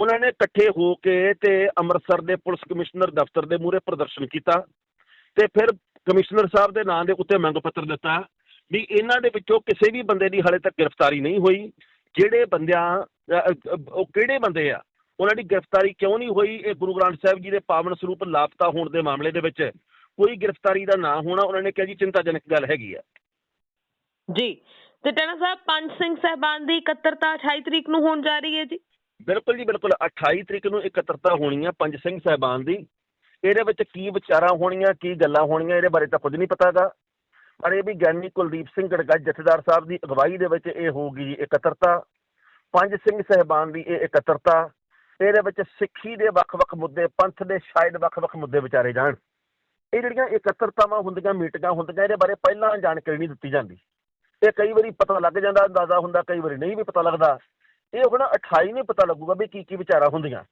ਉਹਨਾਂ ਨੇ ਇਕੱਠੇ ਹੋ ਕੇ ਤੇ ਅੰਮ੍ਰਿਤਸਰ ਦੇ ਪੁਲਿਸ ਕਮਿਸ਼ਨਰ ਦਫ਼ਤਰ ਦੇ ਮੂਹਰੇ ਪ੍ਰਦਰਸ਼ਨ ਕੀਤਾ ਤੇ ਫਿਰ ਕਮਿਸ਼ਨਰ ਸਾਹਿਬ ਦੇ ਨਾਂ ਦੇ ਉੱਤੇ ਮੰਗ ਪੱਤਰ ਦਿੱਤਾ ਵੀ ਇਹਨਾਂ ਦੇ ਵਿੱਚੋਂ ਕਿਸੇ ਵੀ ਬੰਦੇ ਦੀ ਹਾਲੇ ਤੱਕ ਗ੍ਰਿਫਤਾਰੀ ਨਹੀਂ ਹੋਈ। ਜਿਹੜੇ ਬੰਦਿਆਂ ਉਹ ਕਿਹੜੇ ਬੰਦੇ ਆ? ਉਹਨਾਂ ਦੀ ਗ੍ਰਿਫਤਾਰੀ ਕਿਉਂ ਨਹੀਂ ਹੋਈ? ਇਹ ਗੁਰੂ ਗ੍ਰੰਥ ਸਾਹਿਬ ਜੀ ਦੇ ਪਾਵਨ ਸਰੂਪ ਲਾਪਤਾ ਹੋਣ ਦੇ ਮਾਮਲੇ ਦੇ ਵਿੱਚ ਕੋਈ ਗ੍ਰਿਫਤਾਰੀ ਦਾ ਨਾ ਹੋਣਾ ਉਹਨਾਂ ਨੇ ਕਿਹਾ ਜੀ ਚਿੰਤਾਜਨਕ ਗੱਲ ਹੈਗੀ ਆ। ਜੀ ਤੇ ਟਾਣਾ ਸਾਹਿਬ ਪੰਜ ਸਿੰਘ ਸਹਿਬਾਨ ਦੀ ਇਕੱਤਰਤਾ 28 ਤਰੀਕ ਨੂੰ ਹੋਣ ਜਾ ਰਹੀ ਹੈ ਜੀ? ਬਿਲਕੁਲ ਜੀ ਬਿਲਕੁਲ। 28 ਤਰੀਕ ਨੂੰ ਇਕੱਤਰਤਾ ਹੋਣੀ ਆ ਪੰਜ ਸਿੰਘ ਸਾਹਿਬਾਨ ਦੀ। ਇਹਦੇ ਵਿੱਚ ਕੀ ਵਿਚਾਰਾਂ ਹੋਣੀਆਂ ਕੀ ਗੱਲਾਂ ਹੋਣੀਆਂ ਇਹਦੇ ਬਾਰੇ ਤਾਂ ਕੁਝ ਨਹੀਂ ਪਤਾਗਾ ਪਰ ਇਹ ਵੀ ਗਿਆਨੀ ਕੁਲਦੀਪ ਸਿੰਘ ਗੜਗੱਜ ਜਥੇਦਾਰ ਸਾਹਿਬ ਦੀ ਅਗਵਾਈ ਦੇ ਵਿੱਚ ਇਹ ਹੋਊਗੀ ਇਕੱਤਰਤਾ। ਪੰਜ ਸਿੰਘ ਸਾਹਿਬਾਨ ਦੀ ਇਹ ਇਕੱਤਰਤਾ। ਇਹਦੇ ਵਿੱਚ ਸਿੱਖੀ ਦੇ ਵੱਖ-ਵੱਖ ਮੁੱਦੇ, ਪੰਥ ਦੇ ਸ਼ਾਇਦ ਵੱਖ-ਵੱਖ ਮੁੱਦੇ ਵਿਚਾਰੇ ਜਾਣ। ਇਹ ਜਿਹੜੀਆਂ ਇਕੱਤਰਤਾਵਾਂ ਹੁੰਦੀਆਂ, ਮੀਟਿੰਗਾਂ ਹੁੰਦੀਆਂ, ਇਹਦੇ ਬਾਰੇ ਪਹਿਲਾਂ ਜਾਣਕਾਰੀ ਨਹੀਂ ਦਿੱਤੀ ਜਾਂਦੀ। ਇਹ ਕਈ ਵਾਰੀ ਪਤਾ ਲੱਗ ਜਾਂਦਾ, ਅੰਦਾਜ਼ਾ ਹੁੰਦਾ, ਕਈ ਵਾਰੀ ਨਹੀਂ ਵੀ ਪਤਾ ਲੱਗਦਾ। ਇਹ ਹੁਣ 28 ਨਹੀਂ ਪਤਾ ਲੱਗੂਗਾ ਵੀ ਕੀ ਕੀ ਵਿਚਾਰਾਂ ਹੁੰਦੀਆਂ।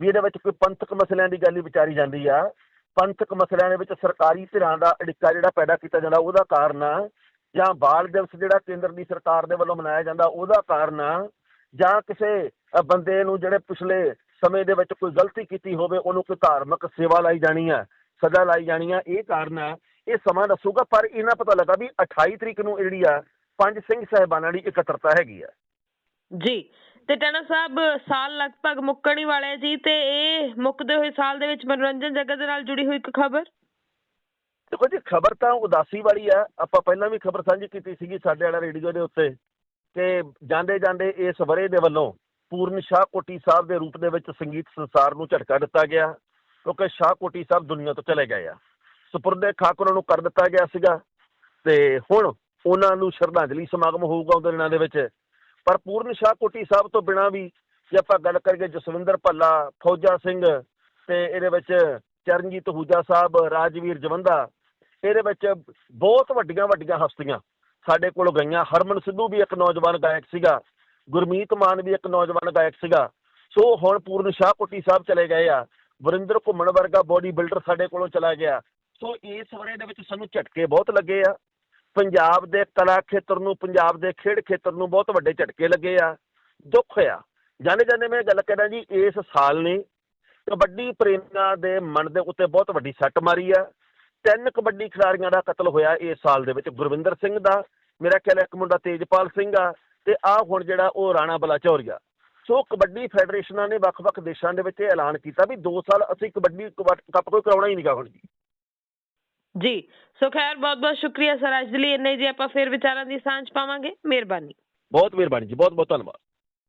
ਵੀ ਇਹਦੇ ਵਿੱਚ ਕੋਈ ਪੰਥਕ ਮਸਲਿਆਂ ਦੀ ਗੱਲ ਹੀ ਵਿਚਾਰੀ ਜਾਂਦੀ ਆ। ਪੰਥਕ ਮਸਲਿਆਂ ਦੇ ਵਿੱਚ ਸਰਕਾਰੀ ਧਿਰਾਂ ਦਾ ਅੜਿੱਕਾ ਜਿਹੜਾ ਪੈਦਾ ਕੀਤਾ ਜਾਂਦਾ, ਉਹਦਾ ਕਾਰਨ ਆ। ਜਾਂ ਬਾਲ ਦਿਵਸ ਜਿਹੜਾ ਕੇਂਦਰ ਦੀ ਸਰਕਾਰ ਦੇ ਵੱਲੋਂ ਮਨਾਇਆ ਜਾਂਦਾ, ਉਹਦਾ ਕਾਰਨ ਆ। ਜਾਂ ਕਿਸੇ ਬੰਦੇ ਨੂੰ ਜਿਹੜੇ ਪਿਛਲੇ ਸਮੇਂ ਦੇ ਵਿੱਚ ਕੋਈ ਗਲਤੀ ਕੀਤੀ ਹੋਵੇ ਉਹਨੂੰ ਕੋਈ ਧਾਰਮਿਕ ਸੇਵਾ ਲਾਈ ਜਾਣੀ ਆ ਸਜ਼ਾ ਲਾਈ ਜਾਣੀ ਆ ਇਹ ਕਾਰਨ ਆ ਇਹ ਸਮਾਂ ਦੱਸੂਗਾ ਪਰ ਇਹਨਾਂ ਪਤਾ ਲੱਗਾ ਵੀ 28 ਤਰੀਕ ਨੂੰ ਜਿਹੜੀ ਆ ਪੰਜ ਸਿੰਘ ਸਾਹਿਬਾਨਾਂ ਦੀ ਇਕੱਤਰਤਾ ਹੈਗੀ ਆ। ਜੀ ਤੇ ਟਾਣਾ ਸਾਹਿਬ ਸਾਲ ਲਗਭਗ ਮੁੱਕਣ ਹੀ ਵਾਲਾ ਹੈ ਜੀ ਤੇ ਇਹ ਮੁੱਕਦੇ ਹੋਏ ਸਾਲ ਦੇ ਵਿੱਚ ਮਨੋਰੰਜਨ ਜਗਤ ਦੇ ਨਾਲ ਜੁੜੀ ਹੋਈ ਇੱਕ ਖਬਰ? ਦੇਖੋ ਜੀ ਖਬਰ ਤਾਂ ਉਦਾਸੀ ਵਾਲੀ ਆ ਆਪਾਂ ਪਹਿਲਾਂ ਵੀ ਖਬਰ ਸਾਂਝੀ ਕੀਤੀ ਸੀਗੀ ਸਾਡੇ ਵਾਲਾ ਰੇਡੀਓ ਦੇ ਉੱਤੇ ਕਿ ਜਾਂਦੇ ਜਾਂਦੇ ਇਸ ਵਰੇ ਦੇ ਵੱਲੋਂ ਪੂਰਨ ਸ਼ਾਹ ਕੋਟੀ ਸਾਹਿਬ ਦੇ ਰੂਪ ਦੇ ਵਿੱਚ ਸੰਗੀਤ ਸੰਸਾਰ ਨੂੰ ਝਟਕਾ ਦਿੱਤਾ ਗਿਆ, ਕਿਉਂਕਿ ਸ਼ਾਹ ਕੋਟੀ ਸਾਹਿਬ ਦੁਨੀਆ ਤੋਂ ਚਲੇ ਗਏ ਆ। ਸਪੁਰਦੇ ਖਾਕ ਉਹਨਾਂ ਨੂੰ ਕਰ ਦਿੱਤਾ ਗਿਆ ਸੀਗਾ ਤੇ ਹੁਣ ਉਹਨਾਂ ਨੂੰ ਸ਼ਰਧਾਂਜਲੀ ਸਮਾਗਮ ਹੋਊਗਾ ਉਹਦੇ ਦਿਨਾਂ ਦੇ ਵਿੱਚ। ਪਰ ਪੂਰਨ ਸ਼ਾਹ ਕੋਟੀ ਸਾਹਿਬ ਤੋਂ ਬਿਨਾਂ ਵੀ ਜੇ ਆਪਾਂ ਗੱਲ ਕਰੀਏ ਜਸਵਿੰਦਰ ਭੱਲਾ, ਫੌਜਾ ਸਿੰਘ ਤੇ ਇਹਦੇ ਵਿੱਚ ਚਰਨਜੀਤ ਹੂਜਾ ਸਾਹਿਬ, ਰਾਜਵੀਰ ਜਵੰਦਾ, ਇਹਦੇ ਵਿੱਚ ਬਹੁਤ ਵੱਡੀਆਂ ਵੱਡੀਆਂ ਹਸਤੀਆਂ ਸਾਡੇ ਕੋਲ ਗਈਆਂ। ਹਰਮਨ ਸਿੱਧੂ ਵੀ ਇੱਕ ਨੌਜਵਾਨ ਗਾਇਕ ਸੀਗਾ। ਗੁਰਮੀਤ ਮਾਨ ਵੀ ਇੱਕ ਨੌਜਵਾਨ ਗਾਇਕ ਸੀਗਾ। ਸੋ ਹੁਣ ਪੂਰਨ ਸ਼ਾਹ ਕੋਟੀ ਸਾਹਿਬ ਚਲੇ ਗਏ ਆ। ਵਰਿੰਦਰ ਘੁੰਮਣ ਵਰਗਾ ਬੋਡੀ ਬਿਲਡਰ ਸਾਡੇ ਕੋਲੋਂ ਚਲਾ ਗਿਆ। ਸੋ ਇਸ ਵਰੇ ਦੇ ਵਿੱਚ ਸਾਨੂੰ ਝਟਕੇ ਬਹੁਤ ਲੱਗੇ ਆ। ਪੰਜਾਬ ਦੇ ਕਲਾ ਖੇਤਰ ਨੂੰ, ਪੰਜਾਬ ਦੇ ਖੇਡ ਖੇਤਰ ਨੂੰ ਬਹੁਤ ਵੱਡੇ ਝਟਕੇ ਲੱਗੇ ਆ। ਦੁੱਖ ਹੋਇਆ ਜਾਣੇ ਜਾਂਦੇ ਮੈਂ ਗੱਲ ਕਰਾਂ ਜੀ, ਇਸ ਸਾਲ ਨੇ ਕਬੱਡੀ ਪ੍ਰੇਮੀਆਂ ਦੇ ਮਨ ਦੇ ਉੱਤੇ ਬਹੁਤ ਵੱਡੀ ਸੱਟ ਮਾਰੀ ਆ। ਤਿੰਨ ਕਬੱਡੀ ਖਿਡਾਰੀਆਂ ਦਾ ਕਤਲ ਹੋਇਆ ਇਸ ਸਾਲ ਦੇ ਵਿੱਚ। ਗੁਰਵਿੰਦਰ ਸਿੰਘ ਦਾ, ਮੇਰਾ ਖਿਆਲ ਇੱਕ ਮੁੰਡਾ ਤੇਜਪਾਲ ਸਿੰਘ ਆ। ਤੇ ਆ ਹੁਣ ਜਿਹੜਾ ਉਹ ਰਾਣਾ ਬਲਾਚੌਰੀਆ ਸੋ ਕਬੱਡੀ ਫੈਡਰੇਸ਼ਨਾਂ ਨੇ ਵੱਖ-ਵੱਖ ਦੇਸ਼ਾਂ ਦੇ ਵਿੱਚ ਇਹ ਐਲਾਨ ਕੀਤਾ ਵੀ 2 ਸਾਲ ਅਸੀਂ ਕਬੱਡੀ ਕੱਪ ਕੋਈ ਕਰਾਉਣਾ ਹੀ ਨਹੀਂਗਾ ਹੁਣ ਜੀ। ਜੀ ਸੋ ਖੈਰ ਬਹੁਤ ਬਹੁਤ ਸ਼ੁਕਰੀਆ ਸਰ ਅੱਜ ਦੇ ਲਈ ਇੰਨੇ ਜੀ ਆਪਾਂ ਫਿਰ ਵਿਚਾਰਾਂ ਦੀ ਸਾਂਝ ਪਾਵਾਂਗੇ। ਮਿਹਰਬਾਨੀ। ਬਹੁਤ ਮਿਹਰਬਾਨੀ ਜੀ ਬਹੁਤ ਬਹੁਤ ਧੰਨਵਾਦ।